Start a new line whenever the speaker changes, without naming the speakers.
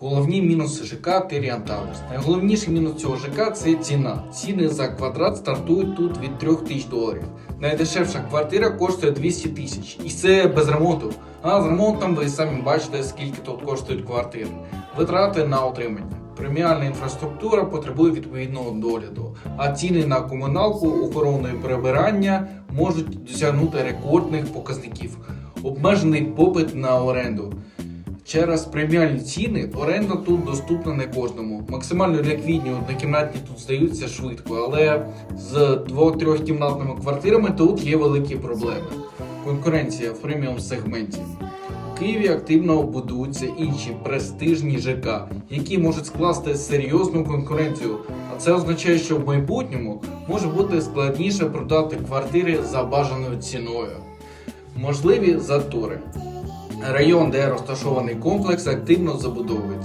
Головні мінуси ЖК Тиріан Тауерс. Найголовніший мінус цього ЖК це ціна. Ціни за квадрат стартують тут від 3 тисяч доларів. Найдешевша квартира коштує 200 тисяч. І це без ремонту. А з ремонтом ви самі бачите, скільки тут коштують квартири. Витрати на отримання. Преміальна інфраструктура потребує відповідного догляду, а ціни на комуналку, охорону і прибирання можуть досягнути рекордних показників. Обмежений попит на оренду. Через преміальні ціни оренда тут доступна не кожному. Максимально ліквідні однокімнатні тут здаються швидко, але з двох-трьох кімнатними квартирами тут є великі проблеми. Конкуренція в преміум сегменті. У Києві активно будуються інші престижні ЖК, які можуть скласти серйозну конкуренцію. А це означає, що в майбутньому може бути складніше продати квартири за бажаною ціною. Можливі затори. Район, де розташований комплекс, активно забудовується.